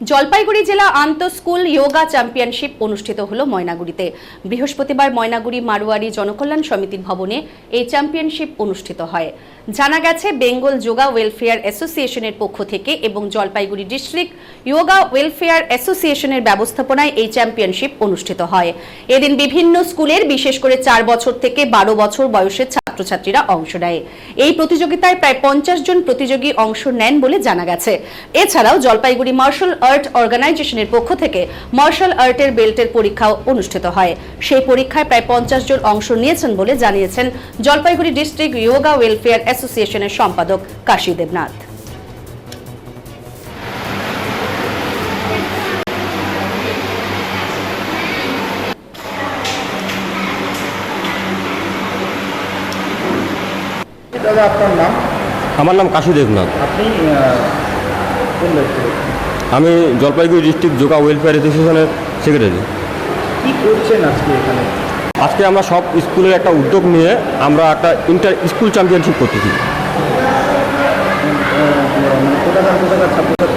জলপাইগুড়ি জেলা আন্ত school yoga championship অনুষ্ঠিত হলো ময়নাগুড়িতে। বৃহস্পতিবার ময়নাগুড়ি মারোয়ারি জনকল্যাণ সমিতির ভবনে এই চ্যাম্পিয়নশিপ অনুষ্ঠিত হয়। জানা গেছে, বেঙ্গল যোগা ওয়েলফেয়ার অ্যাসোসিয়েশনের পক্ষ থেকে এবং জলপাইগুড়ি ডিস্ট্রিক্ট যোগা ওয়েলফেয়ার অ্যাসোসিয়েশনের ব্যবস্থাপনায় এই চ্যাম্পিয়নশিপ অনুষ্ঠিত হয়। এদিন বিভিন্ন স্কুলের, বিশেষ করে চার বছর থেকে বারো বছর বয়সের ছাত্রছাত্রীরা অংশ নেয়। এই প্রতিযোগিতায় প্রায় পঞ্চাশ জন প্রতিযোগী অংশ নেন বলে জানা গেছে। এছাড়াও জলপাইগুড়ি মার্শাল আর্ট অর্গানাইজেশনের পক্ষ থেকে মার্শাল আর্টের বেল্টের পরীক্ষাও অনুষ্ঠিত হয়। সেই পরীক্ষায় প্রায় পঞ্চাশ জন অংশ নিয়েছেন বলে জানিয়েছেন জলপাইগুড়ি ডিস্ট্রিক্ট ইয়োগা ওয়েলফেয়ার অ্যাসোসিয়েশনের সম্পাদক কাশী দেবনাথ। দাদা আপনার নাম? আমার নাম কাশী দেবনাথ। আপনি? আমি জলপাইগুড়ি ডিস্ট্রিক্ট যোগা ওয়েলফেয়ার অ্যাসোসিয়েশনের সেক্রেটারি। কি করছেন আজকে এখানে? আজকে আমরা সব স্কুলের একটা উদ্যোগ নিয়ে আমরা একটা ইন্টার স্কুল চ্যাম্পিয়নশিপ করতেছি।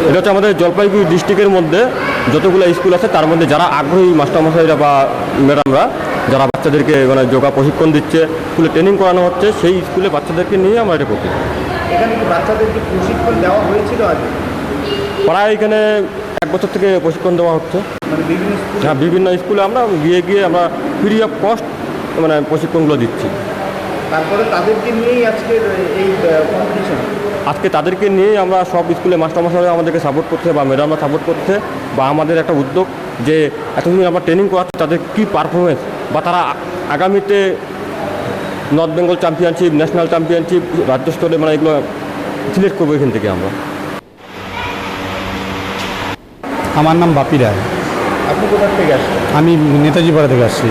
এটা হচ্ছে আমাদের জলপাইগুড়ি ডিস্ট্রিক্টের মধ্যে যতগুলো স্কুল আছে তার মধ্যে যারা আগ্রহী মাস্টারমশাইরা বা ম্যাডামরা যারা বাচ্চাদেরকে মানে যোগা প্রশিক্ষণ দিচ্ছে স্কুলে ট্রেনিং করানো হচ্ছে সেই স্কুলে বাচ্চাদেরকে নিয়ে আমরা এটা করতেছি এখানে বাচ্চাদেরকে প্রশিক্ষণ দেওয়া হয়েছিল আগে? প্রায় এখানে এক বছর থেকে প্রশিক্ষণ দেওয়া হচ্ছে। মানে হ্যাঁ বিভিন্ন স্কুলে আমরা গিয়ে গিয়ে আমরা ফ্রি অফ কস্ট মানে প্রশিক্ষণগুলো দিচ্ছি। তারপরে তাদেরকে নিয়েই আজকের এই কম্পিটিশন আজকে তাদেরকে নিয়ে আমরা সব স্কুলে মাস্টারমশাই আমাদেরকে সাপোর্ট করতে বা ম্যাডামরা সাপোর্ট করতে বা আমাদের একটা উদ্যোগ যে এতদিন আমরা ট্রেনিং করাচ্ছে তাদের কী পারফরমেন্স বা তারা আগামীতে north Bengal championship national championship রাজ্য স্তরে মানে এগুলো সিলেক্ট করব এখান থেকে আমরা। আমার নাম বাপি রায়। আপনি কোথার থেকে আসছেন? আমি নেতাজি পাড়া থেকে আসছি।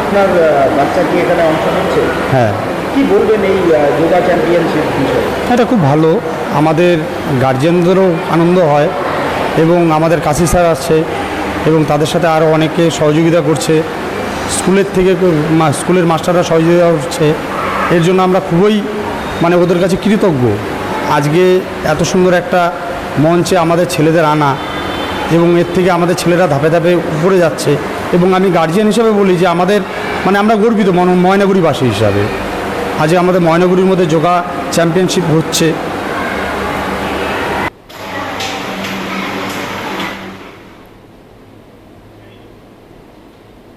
আপনার বাচ্চা কি এখানে অংশ নিচ্ছে? হ্যাঁ। কি বলবেন এই যোগা চ্যাম্পিয়নশিপ বিষয়ে? এটা খুব ভালো। আমাদের গার্জেনদেরও আনন্দ হয় এবং আমাদের কাশি স্যার আসছে। এবং তাদের সাথে আরও অনেকে সহযোগিতা করছে। স্কুলের থেকে স্কুলের মাস্টাররা সহযোগিতা করছে। এর জন্য আমরা খুবই মানে ওদের কাছে কৃতজ্ঞ। আজকে এত সুন্দর একটা মঞ্চে আমাদের ছেলেদের আনা এবং এর থেকে আমাদের ছেলেরা ধাপে ধাপে উপরে যাচ্ছে এবং আমি গার্জিয়ান হিসেবে বলি যে আমাদের মানে আমরা গর্বিত ময়নাগুড়িবাসী হিসাবে। আজ আমাদের ময়নাগুড়ির মধ্যে যোগা চ্যাম্পিয়নশিপ হচ্ছে।